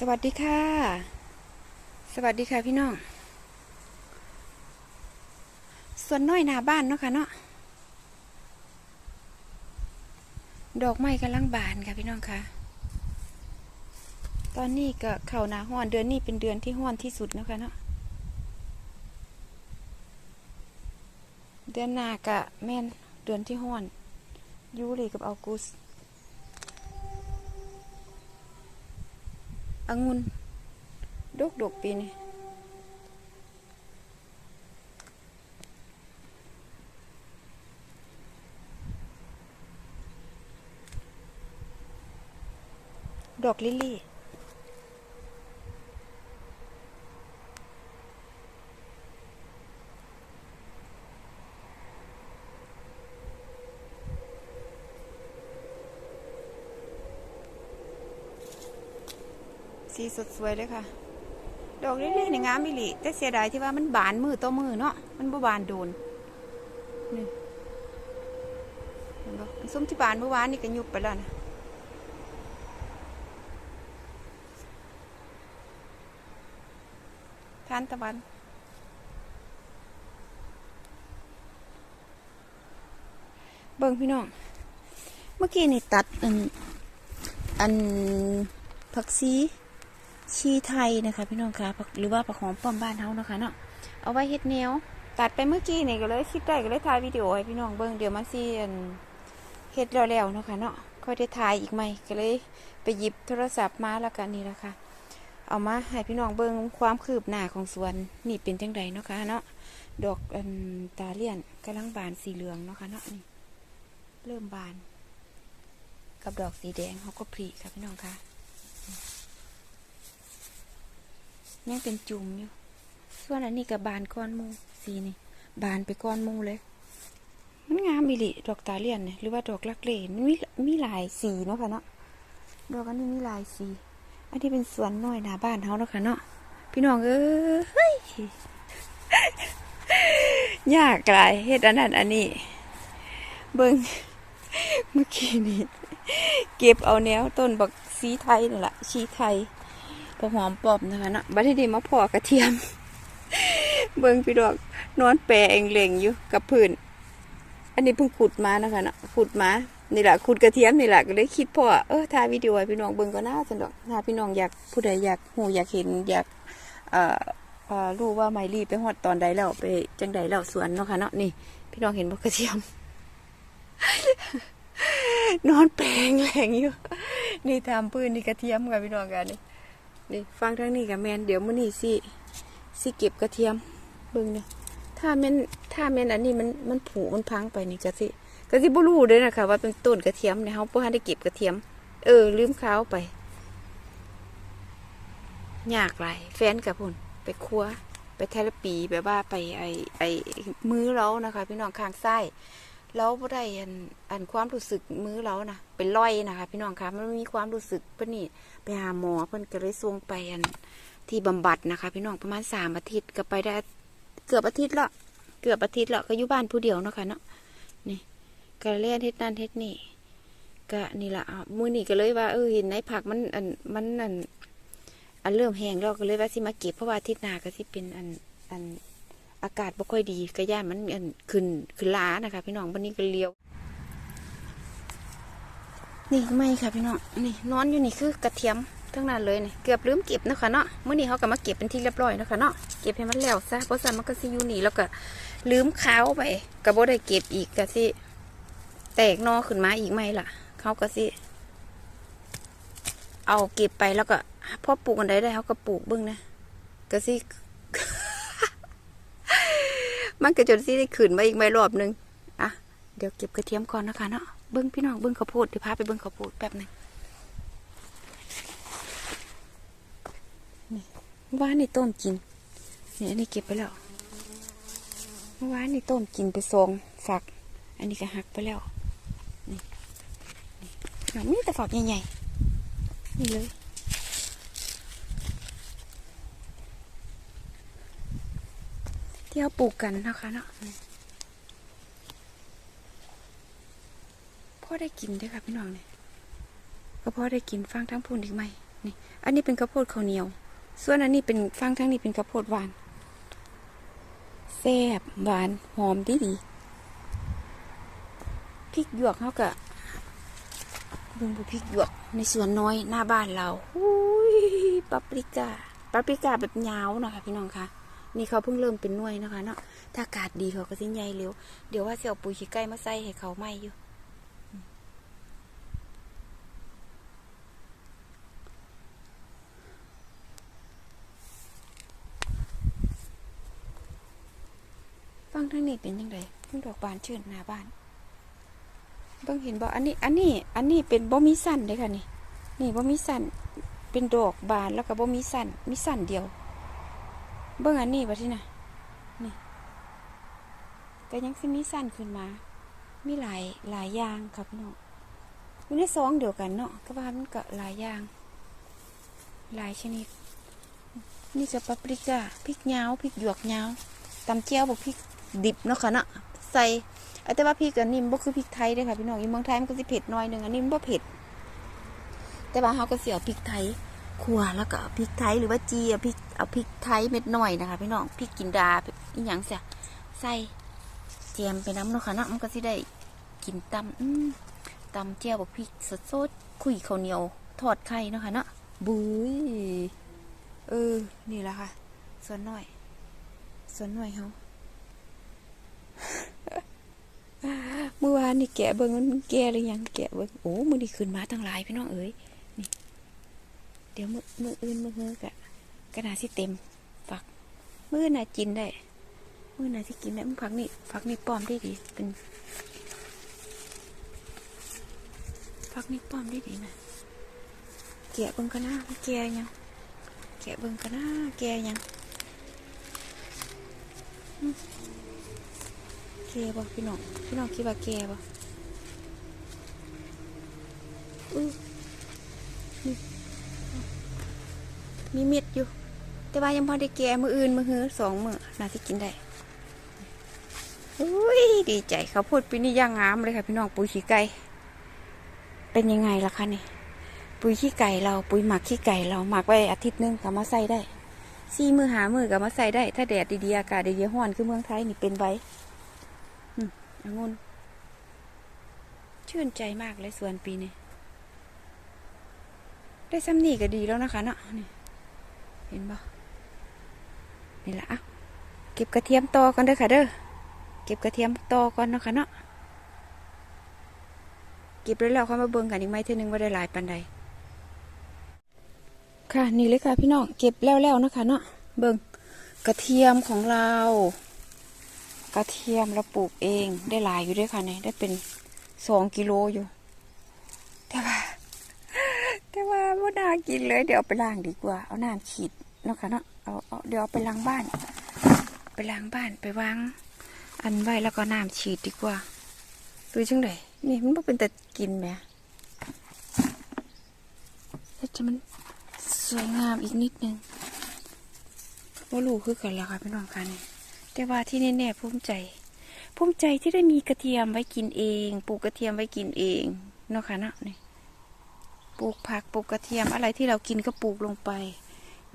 สวัสดีค่ะ สวัสดีค่ะพี่น้อง ส่วนน้อยหน้าบ้านเนาะค่ะเนาะ ดอกไม้กำลังบานค่ะพี่น้องค่ะ ตอนนี้ก็เข่าหนาห้อนเดือนนี้เป็นเดือนที่ห้อนที่สุดเนาะคะเนาะ เดือนหน้ากะแม่นเดือนที่ห้อนยูรีกับออกุส องุ่นดกดกปีนี้ดอกลิลลี่ สีสดสวยเลยค่ะ ดอกลิลลี่นี่งามมิลิแต่เสียดายที่ว่ามันบานมือต่อมือเนาะมันบ่บานโดนนี่เห็นบ่อันส้มที่บานเมื่อวานนี่ก็ยุบไปแล้วนะทานตะวันเบิ่งพี่น้อง เมื่อกี้นี่ตัดอัน อันผักซี ชีไทยนะคะ พี่น้องคะหรือว่าผักหอมป้อมบ้านเฮานะคะเนาะเอาไว้เฮ็ดแนวตัดไปเมื่อกี้นี่ก็เลยคิดได้ก็เลยถ่ายวิดีโอให้พี่น้องเบิ่งเดี๋ยวมาซีอันเฮ็ดแล้วๆเนาะค่ะเนาะค่อยได้ถ่ายอีกไหมก็เลยไปหยิบโทรศัพท์มาแล้วกันนี่แหละค่ะ เอามาให้พี่น้องเบิ่งความคืบหน้าของสวนนี่เป็นจังใดเนาะค่ะเนาะดอกอตาเลียนกำลังบานสีเหลืองเนาะค่ะเนาะนี่เริ่มบาน กับดอกสีแดงเขาก็ผลิค่ะพี่น้องคะ ยังเป็นจุ่มอยู่ ส่วนอันนี้กับบานก้อนมูสีนี่บานไปก้อนมูเลย มันงามอีหลิดอกตาเลียนเนี่ยหรือว่าดอกลักเลนมันมีมีหลายสีเนาะค่ะเนาะดอกอันนี้มีหลายสี อันนี้เป็นสวนน้อยหน้าบ้านเขาเนาะค่ะเนาะพี่น้องเอ้ยยากหลายเฮ็ดอันนั้นอันนี้ เบิ่งเมื่อกี้นี้เก็บเอาแนวต้นบักซีไทยนี่แหละชีไทย พอหอมปอบนะคะเนาะบัดนี้ดีมาพอกระเทียม เบิ่งพี่ดอกนอนแปรเองเล่งอยู่กับพื้น อันนี้เพิ่งขุดมานะคะเนาะขุดมานี่แหละขุดกระเทียมนี่แหละก็เลยคิดพ่อเออถ่ายวิดีโอพี่น้องเบิ่งก็น่าสนุกถ้าพี่น้องอยากผู้ใดอยากหูอยากเห็นอยากเอ่อรู้ว่าไมลี่ไปฮอดตอนใดแล้วไปจังใดแล้วสวนเนาะค่ะเนาะนี่ พี่น้องเห็นบ่กระเทียม นอนแปลงแรงอยู่นี่ทำปืนนี่กระเทียมค่ะพี่น้องกันนี่ นี่ฟังทั้งนี้กับแมนเดี๋ยวมื้อนี้สิสิเก็บกระเทียมเบิ่งเนี่ยถ้าแมนถ้าแมนอันนี้มันมันผุมันพังไปนี่ก็สิก็สิบ่รู้เด้นะคะว่าเป็นต้นกระเทียมเนี่ยเฮาบ่ทันได้เก็บกระเทียม เออ ลืมข้าวไปยากหลายแฟนกับพุ่นไปครัวไปเทลปีแบบว่าไปไอไอมือเรานะคะ พี่น้องข้างซ้ ยเราบ่ได้อันอันความรู้สึกมือเรานะเป็นรอยนะคะพี่น้องคะมันมีความรู้สึกเพิ่นนี่ไปหาหมอเพิ่นก็เลยส่งไปอันที่บำบัดนะคะ พี่น้องประมาณสามอาทิตย์ก็ไปได้เกือบอาทิตย์ละเกือบอาทิตย์ละก็อยู่บ้านผู้เดียวเนาะค่ะเนาะนี่ก็เล่นเฮ็ดนั่นเฮ็ดนี่ก็นี่ละมือนี้ก็เลยว่าเออเห็นในผักมันอันมันอันอันเริ่มแห้งแล้วก็เลยว่าสิมาเก็บเพราะว่าอาทิตย์หน้าก็สิเป็นอันอัน อากาศบ่ค่อยดีก็ย่านมันอันขึ้นขึ้นล้านะคะ พี่น้องวันนี้ก็เลี้ยว นี่ไม่ค่ะพี่น้องนี่นอนอยู่นี่คือกระเทียมทั้งนั้นเลยนี่เกือบลืมเก็บนะคะเนาะเมื่อนี้เขาก็มาเก็บเป็นที่เรียบร้อยนะคะเนาะเก็บให้มันแล้วซะเพราะฉะนั้นมันก็สิอยู่นี่แล้วก็ลืมข้าวไปก็บ่ได้เก็บอีกก็สิแตกนอขึ้นมาอีกไหมล่ะเขาก็สิเอาเก็บไปแล้วก็พอปลูกอันใดได้เขาก็ปลูกเบิ้งนะก็สิ มันก็จนสิได้ขืนมาอีกไม่รอบหนึงอะเดี๋ยวเก็บกระเทียมก่อนนะคะเนาะเบิ้งพี่น้องเบิ้งข้าวโพดเดี๋ยวพาไปเบิ้งข้าวโพดแป๊บหนึงนี่เมื่านนี่ต้มกินนี่อันนี้เก็บไปแล้วเมื่อวานนี่ต้มกินไปซองฝัก อันนี้ก็หักไปแล้วนี่นี่นี่แต่ฝักใหญ่ๆนี่เลย ที่เขาปลูกกันนะคะเนาะพ่อได้กินด้วยค่ะพี่น้องเนี่ยก็พ่อได้กินฟังทั้งพูนอีกไหมนี่ อันนี้เป็นข้าวโพดข้าวเหนียว ส่วนอันนี้เป็นฟังทั้งนี้เป็นข้าวโพดหวานแซ่บหวานหอมดีดีพริกหยวกเขากะบิ่งบุพริกหยวกในสวนน้อยหน้าบ้านเราอุ้ยปาปริกาปาปริกาแบบยาวนะคะพี่น้องคะ นี่เขาเพิ่งเริ่มเป็นหน่วยนะคะเนาะถ้าอากาศดีเขาก็สิใหญ่เร็ว เดี๋ยวว่าจะเอาปุ๋ยขี้ไก่มาใส่ให้เขาไหมอยู่ฟังทางนี้เป็นยังไงเพิ่งดอกบานชื่นหน้าบ้านเบิ่งเห็นบ่อันนี้อันนี้ อันนี้เป็นบ่มีสั้นเลยค่ะนี่ นี่บ่มีสั้นเป็นดอกบานแล้วก็บ่มีสั้นมีสั้นเดียว เบิ่งอันนี้บ่ที่น่ะนี่ก็ยังสิมีสั้นขึ้นมา มีหลายหลายอย่างครับพี่น้องอยู่ในซองเดียวกันเนาะก็ว่ามันก็หลายอย่าง หลายชนิด นี่จะปาปริก้าพริกยาพริกหยวกยาตำเจียวบอกพริกดิบเนาะค่ะเนาะใส่แต่ว่าพริกอันนี้มันบ่คือพริกไทยเด้อค่ะพี่น้องอยู่เมืองไทยมันก็สิเผ็ดน่อยหนึ่งอันนี้มันบ่เผ็ดแต่ว่าเขาก็สิเอาพริกไทย ขัวแล้วก็เอาพริกไทยหรือว่าจีเอาพริกเอาพริกไทยเม็ดหน่อยนะคะพี่น้องพริกกินดาอีหยังเสียใส่เจียมไปน้ำเนาะค่ะเนาะมันก็สิได้กินตำตำเจียวบอกพริกสดๆคุยข้าวเหนียวทอดไข่เนาะค่ะเนาะบุ้ยเออนี่แหละค่ะส่วนหน่อยส่วนหน่อยเขาเมื่อวานนี่แกะเบิ้งมันแก่หรือยังแกะเบิ้งโอ้มือนี่ขึ้นมาตั้งหลายพี่น้องเอ๋ย เดี๋ยวมือมืออื่นมือเฮือกะกระดาษที่เต็มฝักมือน่ะกินได้มือน่ะที่กินได้มันผักนี่ผักนี่ป้อมได้ดีเป็นผักนี่ป้อมได้ดีนะแกะเบิ้งกันนะแก่ยังแกะเบิ่งกันนะแกะยังแกะบ่พี่น้องพี่น้องคิดว่าแกะบ่อือนี่ มีเม็ดอยู่ แต่ว่ายังพอได้แกะมืออื่นมือหือสองมือน่าจะกินได้อุ้ยดีใจเขาพูดปีนี้ย่างงามเลยค่ะพี่น้องปุ๋ยขี้ไก่เป็นยังไงล่ะคะนี่ปุ๋ยขี้ไก่เราปุ๋ยหมักขี้ไก่เราหมักไว้อาทิตย์นึงก็มาใส่ได้ซี่มือหามือก็มาใส่ได้ ถ้าแดดดีๆอากาศดีๆห้อนคือเมืองไทยนี่เป็นไว้อืมองุ่นชื่นใจมากเลยสวนปีนี้ได้ซ้ำนี่ก็ดีแล้วนะคะเนาะนี่ ห็นบ่นี่ละอะเก็บกระเทียมต่อก่อนเด้อค่ะเด้อเก็บกระเทียมต่อก่อนเนาะค่ะเนาะเก็บแล้วแล้วค่อยมาเบิ่งกันอีกไหมเท่านึงว่าได้หลายปันใดค่ะนี่เลยค่ะพี่น้องเก็บแล้วแล้วนะคะเนาะเบิ่งกระเทียมของเรา กระเทียมเราปลูกเองได้หลายอยู่ด้วยค่ะเนี่ยได้เป็นสองกิโลอยู่แต่ว่า แต่ว่าไม่น่ากินเลยเดี๋ยวไปล้างดีกว่า เอาน้ำฉีด เนาะค่ะเนาะเอาเอาเดี๋ยวเอาไปล้างบ้าน ไปล้างบ้านไปวาง อันไว้แล้วก็น้ำฉีดดีกว่าตัวจังไดนี่มันบ่เป็นแต่กินแหมแล้วจะมันสวยงามอีกนิดนึงว่าลูกคือกันแล้วค่ะพี่น้องคะนี่แต่ว่าที่แน่ๆภูมิใจภูมิใจที่ได้มีกระเทียมไว้กินเองปลูกกระเทียมไว้กินเองเนาะค่ะเนาะนี่ปลูกผักปลูกกระเทียมอะไรที่เรากินก็ปลูกลงไป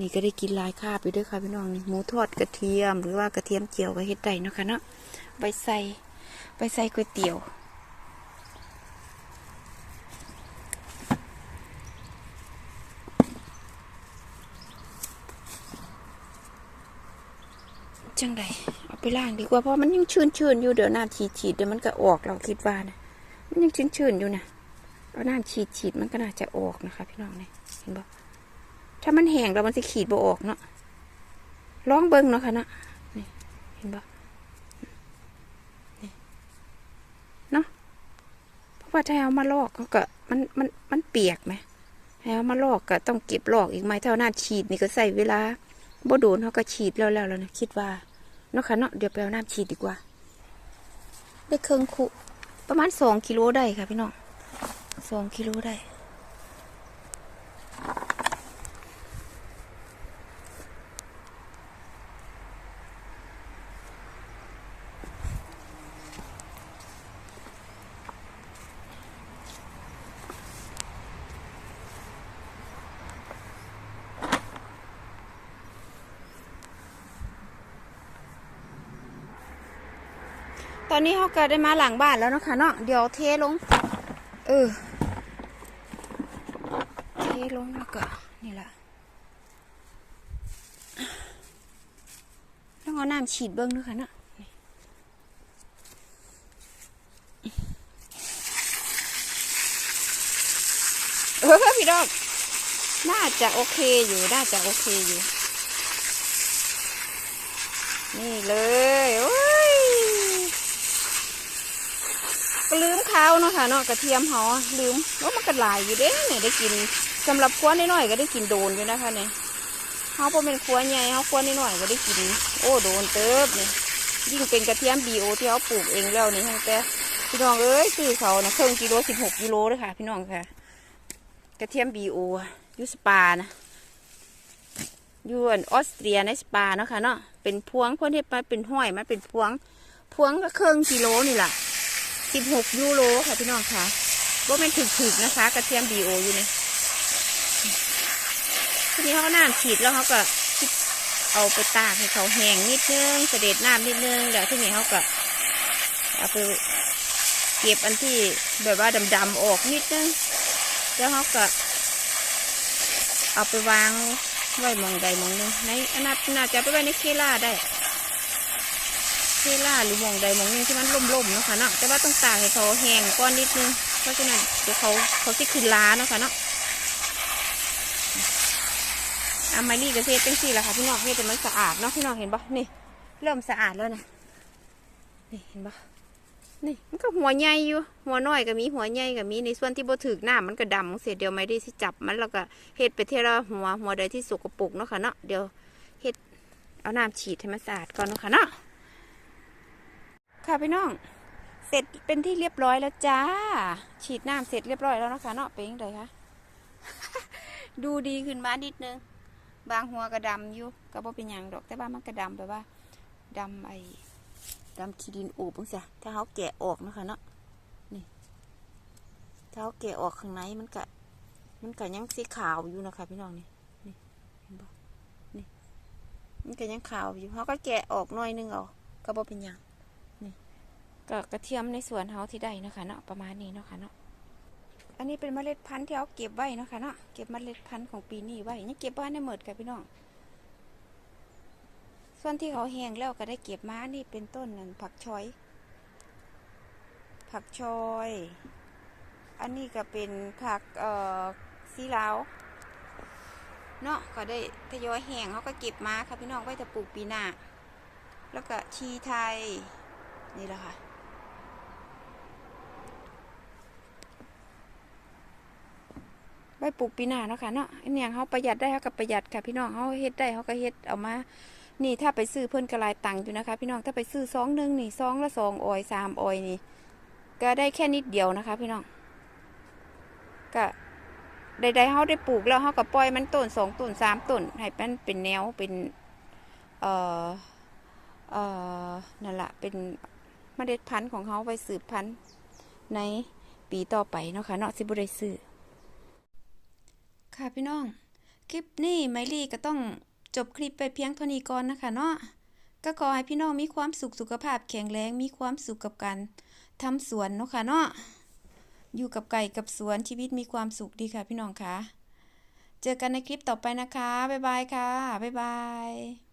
นี่ก็ได้กินลายคาไปด้วยค่ะพี่น้องนี่หมูทอดกระเทียม หรือว่ากระเทียมเจียวก็เฮ็ดได้เนาะคะเนาะใบใส่ใบใส่ก๋วยเตี๋ยวจังไดเอาไปล้างดีกว่าเพราะมันยังชื้นชื้นๆอยู่เดี๋ยวน้ำฉีดฉีดเดี๋ยวมันก็ออกเราคิดว่านะมันยังชื้นชื้นๆอยู่นะเอาน้ำฉีดฉีดมันก็น่าจะออกนะคะ พี่น้องเนี่ยเห็นบ่ ถ้ามันแห้งแล้วมันจะขีดบ่ออกเนาะลองเบิ้งเนาะค่ะเนาะนี่เห็นบ่นี่เนาะเพราะว่าถ้าเอามาลอกก็มันมันมันเปียกไหมให้เอามาลอกก็ต้องเก็บลอกอีกไหมถ้าเอาน้ำฉีดนี่ก็ใส่เวลาบ่โดนเขาก็ฉีดแล้วแล้วแล้วนะคิดว่าเนาะค่ะเนาะเดี๋ยวไปเอาน้ำฉีดดีกว่า ได้เครื่องคุประมาณสองกิโลได้ค่ะพี่น้องสองกิโลได้ ตอนนี้เขาก็ได้มาหลังบ้านแล้วนะคะเนาะเดี๋ยวเทลง เออ เทลงแล้วก็นี่แหละต้องเอาน้ำฉีดเบิ้งด้วยค่ะเนาะเออพี่ดอก น่าจะโอเคอยู่ น่าจะโอเคอยู่ นี่เลยโอ้ย ก็ลืม ข้าวเนาะค่ะเนาะกระเทียมเขาอลืมว่ามันก็หลายอยู่เด้เนี่ยได้กินสำหรับครัวน้อยก็ได้กินโดนอยู่นะคะเนี่ยเขาพอเป็นครัวใหญ่เขาครัวน้อยก็ได้กิน โอ้โดนเติบเนี่ยยิ่งเป็นกระเทียมบีโอที่เขาปลูกเองแล้วนี่ทั้งแต่พี่น้องเอ้ยซื้อเขานะเครื่องกิโลสิบหกกิโลเลยค่ะ พี่น้องค่ะ กระเทียมบีโอยูสปานะอยูอันออสเตรียในสปาเนาะค่ะเนาะเป็นพวงเพื่อนที่มาเป็นห้อยมันเป็นพวง พวงก็เครื่องกิโลนี่แหละ สิบหกยูโรค่ะพี่น้องค่ะว่าเป็นถึกๆนะคะ กระเทียมบีโออยู่นี่ทีนี้เขาก็น้ำฉีดแล้วเขาก็เอาไปตากให้เขาแห้งนิดนึงเสด็จน้ำนิดนึงแล้วทีนี้เขาก็เอาไปเก็บอันที่แบบว่าดำๆออกนิดนึงแล้วเขาก็เอาไปวางไว้มองใดมองหนึ่งในอนาน่าจะไปไว้ในเคล่าได้ เวลาหรือหมองใดหมองนึงที่มันล่มๆเนาะค่ะเนาะแต่ว่าต้องตากให้เขาแห้งก้อนนิดนึงเพราะฉะนั้นเดี๋ยวเขาเขาจะขึ้นล้าเนาะค่ะเนาะอามารีกับเทศเป็นสี่ละค่ะพี่น้องเทศแต่มันสะอาดเนาะพี่น้องเห็นปะนี่ เริ่มสะอาดแล้วนะนี่เห็นปะนี่มันก็หัวใหญ่อยู่หัวน้อยก็มีหัวใหญ่ก็มีในส่วนที่บ่ถึกหน้ามันก็ดำเสียเดียวไม่ได้สิจับมันแล้วก็เฮ็ดไปเทละหัวหัวใดที่สกปรกเนาะค่ะเนาะเดี๋ยวเฮ็ดเอาน้ำฉีดให้มันสะอาดก่อนเนาะค่ะเนาะ ค่ะพี่น้อง เสร็จเป็นที่เรียบร้อยแล้วจ้า ฉีดน้ำเสร็จเรียบร้อยแล้วนะคะเนาะเป็นยังไงคะดูดีขึ้นมานิดนึง บางหัวกระดำอยู่ก็บ่เป็นหยังดอกแต่ว่ามันกระดำแบบว่าดำไอ้ดำขี้ดินอูบจังซี่ถ้าเขาแกะออกนะคะเนาะนี่ถ้าเขาแกะออกข้างในมันก็มันก็ยังสีขาวอยู่นะคะ พี่น้องนี่นี่เห็นปะนี่มันก็ยังขาวอยู่เขาก็แกะออกหน่อยนึงเอาก็บ่เป็นหยัง ก็กระเทียมในสวนเฮาที่ได้นะคะเนาะประมาณนี้เนาะค่ะเนาะอันนี้เป็นเมล็ดพันธุ์ที่เขาเก็บไว้เนาะค่ะเนาะเก็บเมล็ดพันธุ์ของปีนี้ไว้ยังเก็บไว้ในหมดค่ะพี่น้อง ส่วนที่เขาแห้งแล้วก็ได้เก็บมานี่เป็นต้นนั่นผักชอย ผักชอย อันนี้ก็เป็นผักเอ่อซีลาวเนาะก็ได้ทยอยแห้งเขาก็เก็บมาค่ะพี่น้องไว้จะปลูกปีหน้าแล้วก็ชีไทยนี่แหละค่ะ ใบปลูกปีหน้าเนาะค่ะเนาะอันเนี้ยเขาประหยัดได้เขากับประหยัดค่ะ พี่น้องเขาเฮ็ดได้เขาก็เฮ็ดเอามา นี่ถ้าไปซื้อเพิ่นกระลายตังค์อยู่นะคะ พี่น้องถ้าไปซื้อซองหนึ่งนี่ซองละสองออยสามออยนี่ ก็ได้แค่นิดเดียวนะคะ พี่น้องก็ใดๆเขาได้ปลูกแล้วเขาก็ปล่อยมันต้นสองต้นสามต้นให้มันเป็นแนวเป็นเอ่อเอ่อนั่นแหละเป็นเมล็ดพันธุ์ของเขาไว้สืบพันธุ์ในปีต่อไปเนาะค่ะเนาะสิบุได้ซื้อ ค่ะพี่น้อง คลิปนี้ไมลี่ก็ต้องจบคลิปไปเพียงเท่านี้ก่อนนะคะเนาะก็ขอให้พี่น้องมีความสุขสุขภาพแข็งแรงมีความสุขกับการทำสวนเนาะค่ะเนาะอยู่กับไก่กับสวนชีวิตมีความสุขดีค่ะพี่น้องค่ะเจอกันในคลิปต่อไปนะคะ บ๊ายบายค่ะ บ๊ายบาย